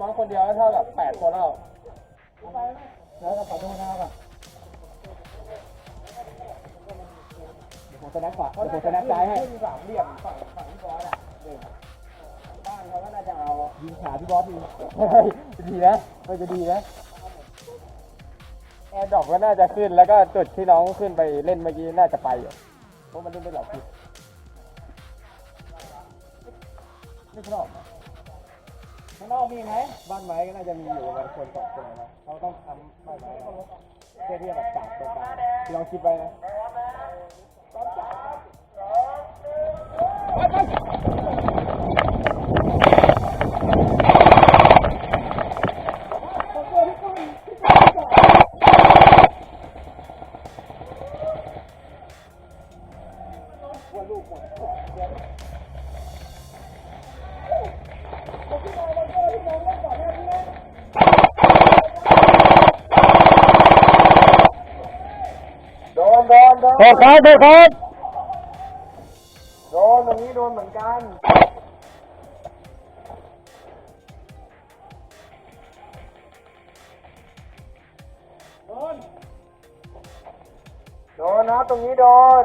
มอสคนเดียวเท่ากับแปดคนแล้วแล้วก็ขอโทษนะครับอะเดี๋ยวผมจะนักขวาเดี๋ยวผมจะนักซ้ายให้สามเหลี่ยมฝั่งฝั่งพี่บอสอะเออบ้านเขาก็น่าจะเอายิงขาพี่บอสทีเฮ้ยจะดีนะมันจะดีนะแอร์ดรอปก็น่าจะขึ้นแล้วก็จุดที่น้องขึ้นไปเล่นเมื่อกี้น่าจะไปอยู่เพราะมันเล่นได้หลายจุดไม่ชอบ ข้างนอกมีไหมบ้านไม้ก็น่าจะมีอยู่ประมาณคนสองคนนะเขาต้องทำบ้านไม้ไว้เพื่อที่จะแบบจับตรงกลางลองคิดไปนะ โดนโดนโทษครับโทษครับโดนตรงนี้โดนเหมือนกันโดนโดนนะตรงนี้โดน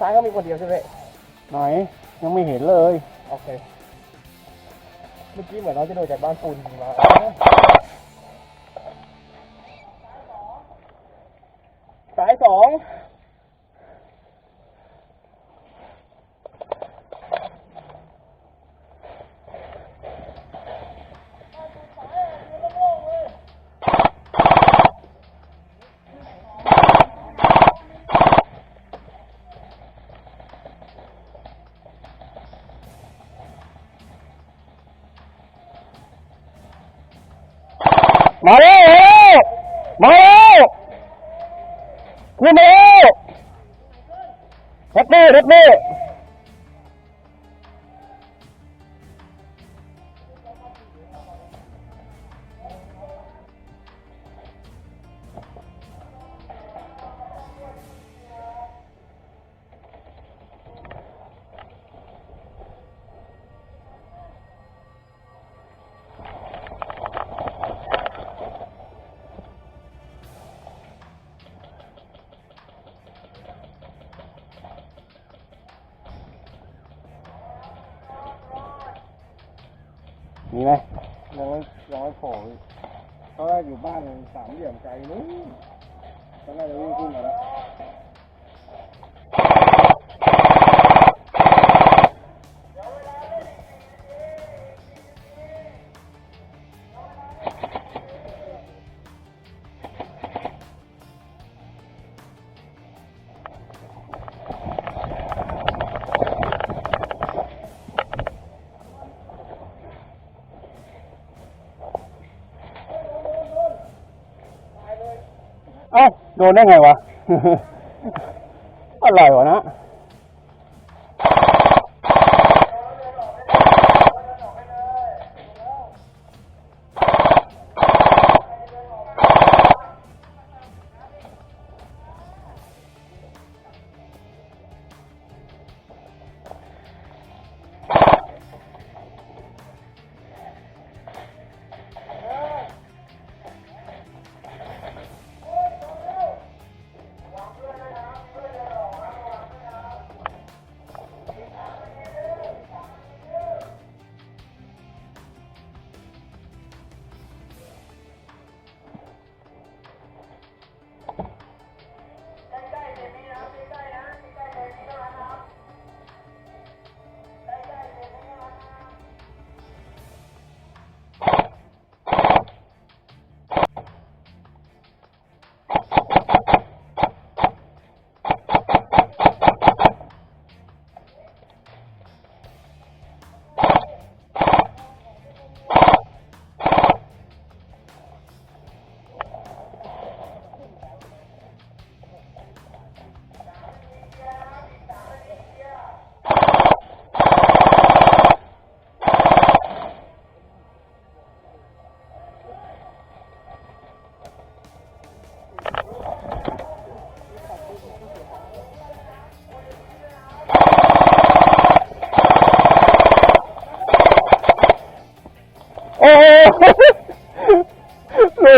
ซ้ายก็มีคนเดียวใช่ไหมไหนยังไม่เห็นเลย โอเค เมื่อกี้เหมือนเราจะโดดจากบ้านปูนจริงๆแล้วสายสอง ม มีไหมยังไม่ยังไม่โผล่อีกเพราอยู่บ้านสามเหลี่ยมไกลนู้นก็น่าจะวิ่งขึ้นมาแล้ว โดนได้ไงวะ อะไรวะนะ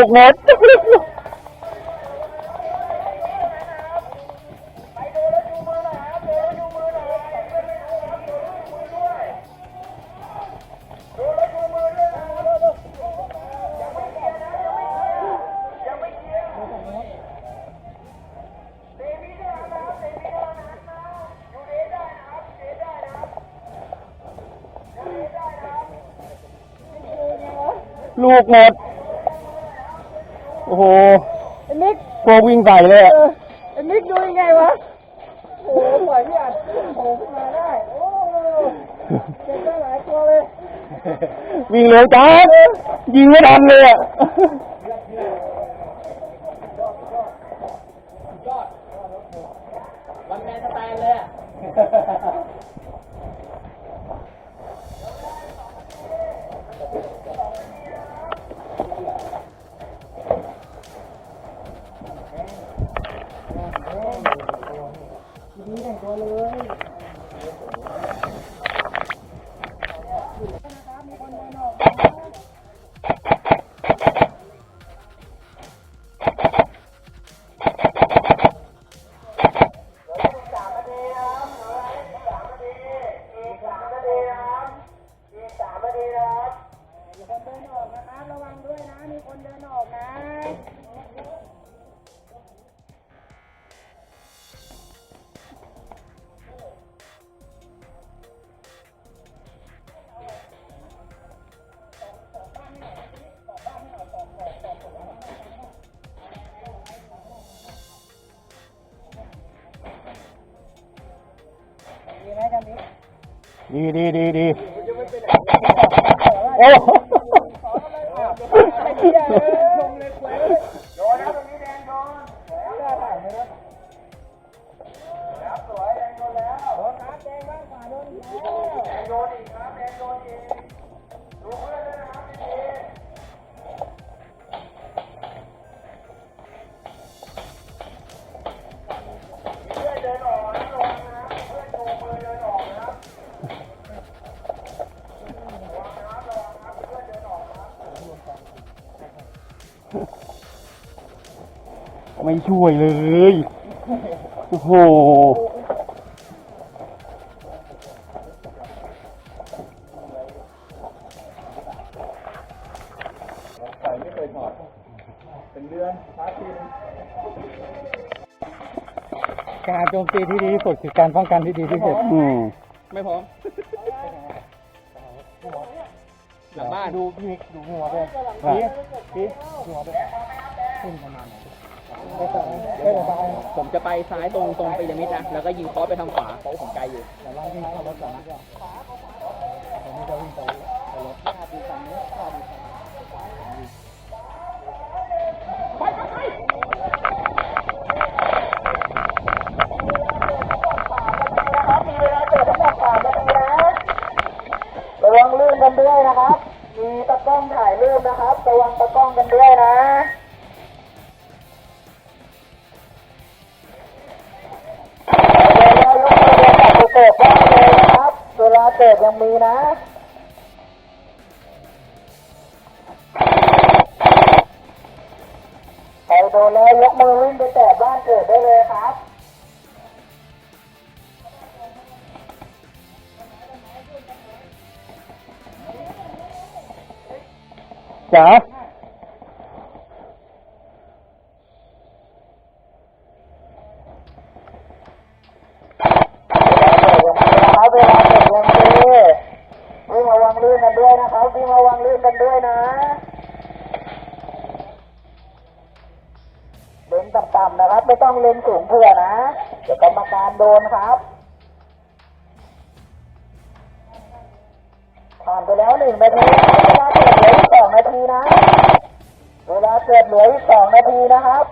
กหมดลูกหมด โอ้โห ไอ้นิก พวกวิ่งใส่เลยอะเออไอ้นิกดูยังไงวะโอ้โหปล่อยพี่อัดโผล่ขึ้นมาได้ โอ้เจ็บได้หลายตัวเลย วิ่งเร็วจังยิงไม่ทันเลยอะ ดีไหมกันนี้ดีดีดีดีโอ้ไอ้เหี้ยเอ้ยลงเลยค ไม่ช่วยเลย โอ้โห ใส่ไม่เคยถอด เป็นเดือนพาทีนการโจมตีที่ดีที่สุดคือการป้องกันที่ดีที่สุด อืม ไม่พร้อม หลังบ้านดูพี่นิกดูหัวด้วย พี่พี่หัวด้วยขึ้นประมาณไหนไม่ต้อไม่ต้อผมจะไปซ้ายตรงตรงไปยามิดนะ แล้วก็ยิงคอสไปทางขวาเพราะผมไกลอยู่แต่ว่าวิ่งเข้ารถก่อนนะผมจะวิ่งไปไปรถระวังลื่นกันด้วยนะครับ มีตะกล้องถ่ายรูปนะครับ ระวังตะกล้องกันด้วยนะเวลายกมือเรียนกับเกิดได้เลยนะครับ เวลาเกิดยังมีนะใครโดนแล้วยกมือวิ่งไปแตะบ้านเกิดได้เลยครับ จ๋าเวลาเกิดยังมีวิ่งระวังลื่นกันด้วยนะครับวิ่งระวังลื่นกันด้วยนะเล่นต่ำๆนะครับ ไม่ต้องเล่นสูงเผื่อนะเดี๋ยวกรรมการโดนครับผ่านไปแล้วหนึ่งนาทีเวลาเกิดเลืออีกสอง นาทีนะ เวลาเกิดเหลืออีกสองนาทีนะครับ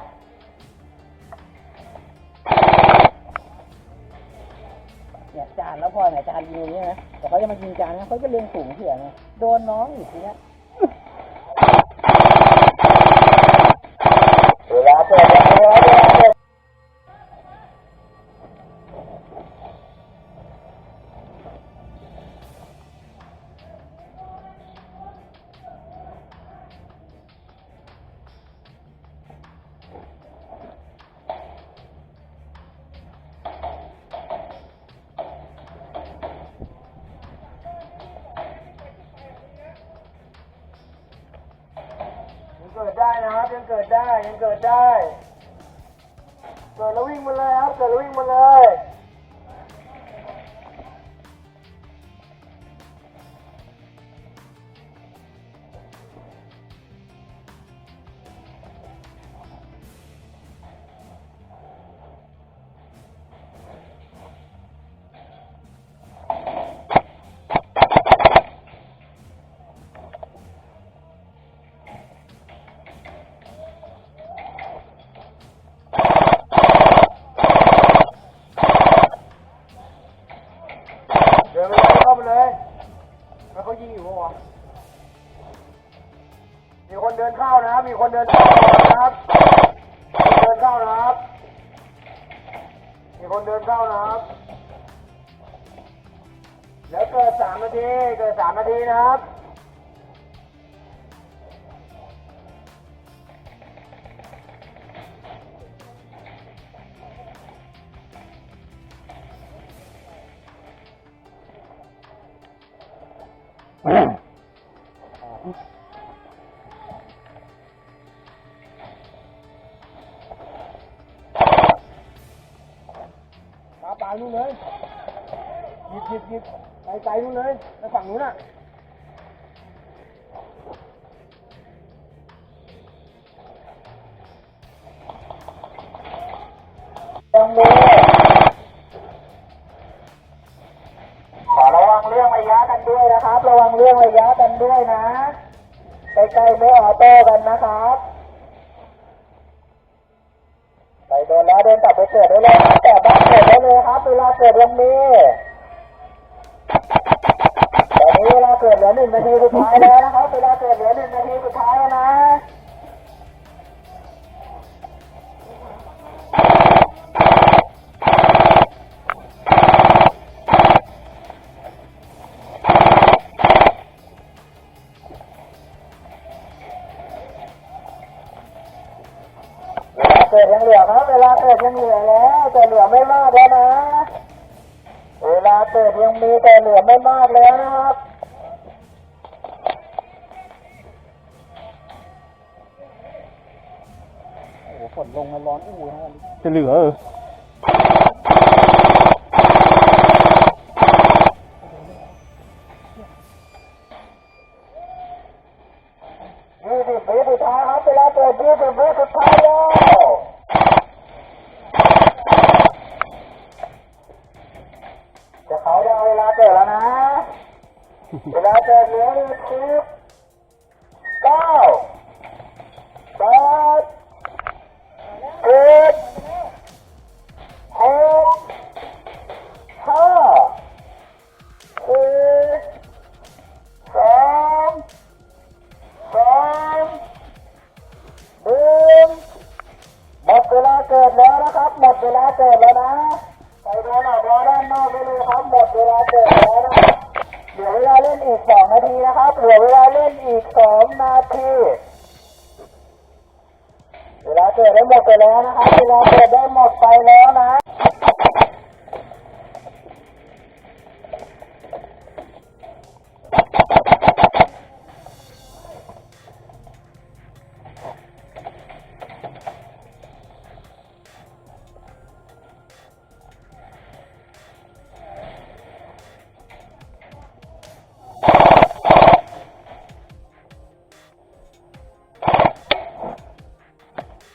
เนี่ยจานแล้วพอเนี่ยจานยิงอย่างนี้นะแต่เขาจะมายิงจานนะเขาจะเล็งสูงเผื่อไงโดนน้องอีกทีเนี้ย นะครับ ยังเกิดได้ยังเกิดได้ เกิดแล้ววิ่งมาเลยครับ เกิดแล้ววิ่งมาเลย ตาปลานู่นเลยหยิบหยิบหยิบไปไกลนู่นเลยไปฝั่งนู้นอะ วังเรื่องระยะกันด้วยนะครับ ระวังเรื่องระยะกันด้วยนะใกล้ๆไม่ออโต้กันนะครับไปโดนแล้วเดินกลับไปเกิดได้เลยแต่บ้านเกิดได้เลยครับเวลาเกิดยังมีตอนนี้เวลาเกิดเหลือหนึ่งนาทีสุดท้ายแล้วนะครับเวลาเกิดเหลือหนึ่งนาทีสุดท้ายแล้วนะ กิดยังเหลือครับเวลาเกิดยังเหลือแล้วแต่เหลือไม่มากแล้วนะเวลาเกิดยังมีแต่เหลือไม่มากแล้วนะครับโอ้ฝนลงมาร้อนอู้นะครับจะเหลือเออ เขาเอาเวลาเกิดแล้วนะ เวลาเกิดเหลืออีกสิบเก้า ได้หมดไปแล้วนะครับเวลาเปิดได้หมดไปแล้วนะ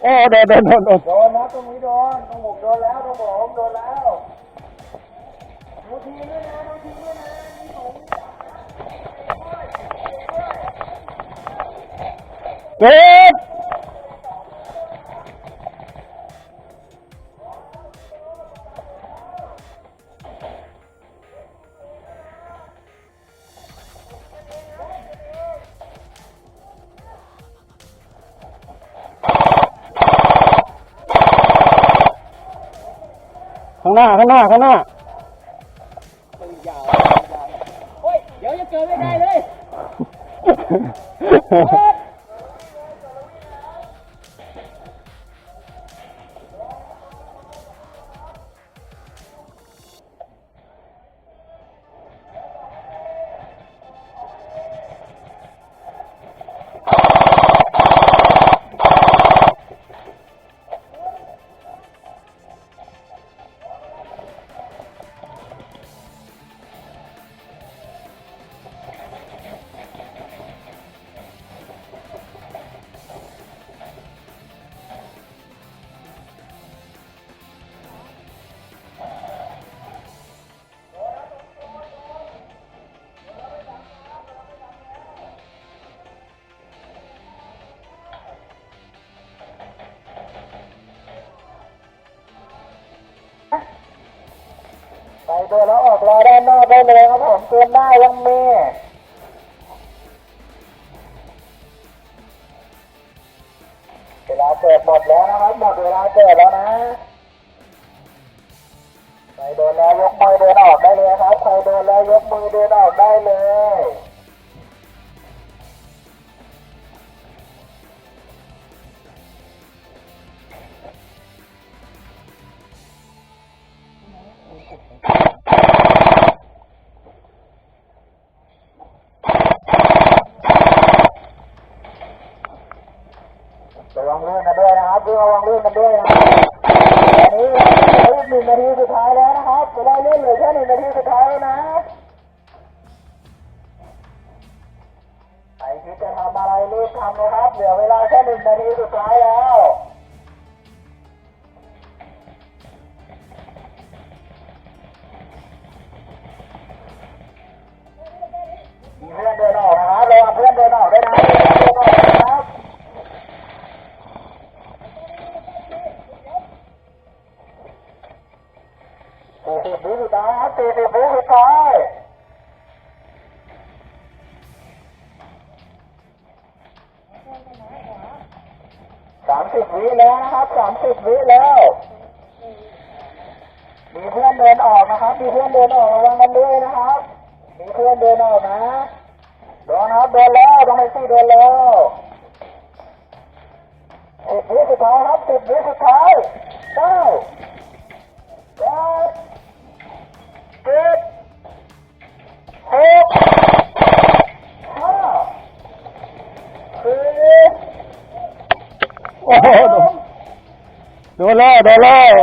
อ้โดนโดนโดนโดนโดนนะตรงนี้โดนตรงหมโดนแล้วตรงผมโดนแล้วดูทีด้วยนะดูทีด้วยนะนี่ผมเจ็บางหน้าข้างหน้าข้างหน้าโอ้ยเดี๋ยวจะเกิดไม่ได้เลย ตัวแล้วออกรอด้านนอกได้เลยครับผมเกมหน้ายังมีเวลาเกิดหมดแล้วนะครับ ด้วยนะครับระวังลื่นกันด้วยนะครับนนี้เหลืออีกหนึ่งนาทีสุดท้ายแล้วนะครับเวลาลื่นเหลือแค่หนึ่งนาทีสุดท้ายแล้วนะใครคิดจะทำอะไรรีบทำนะครับเหลือเวลาแค่หนึ่งนาทีสุดท้ายแล้วมีเพื่อนเดินออกนะครับระวังเพื่อนเดินออกด้วยนะ สิบวิสุดท้ายครับสิบวิสุดท้ายเก้าแปดเจ็ดหกห้าสี่โอ้โหโดนแล้วโดนแล้ว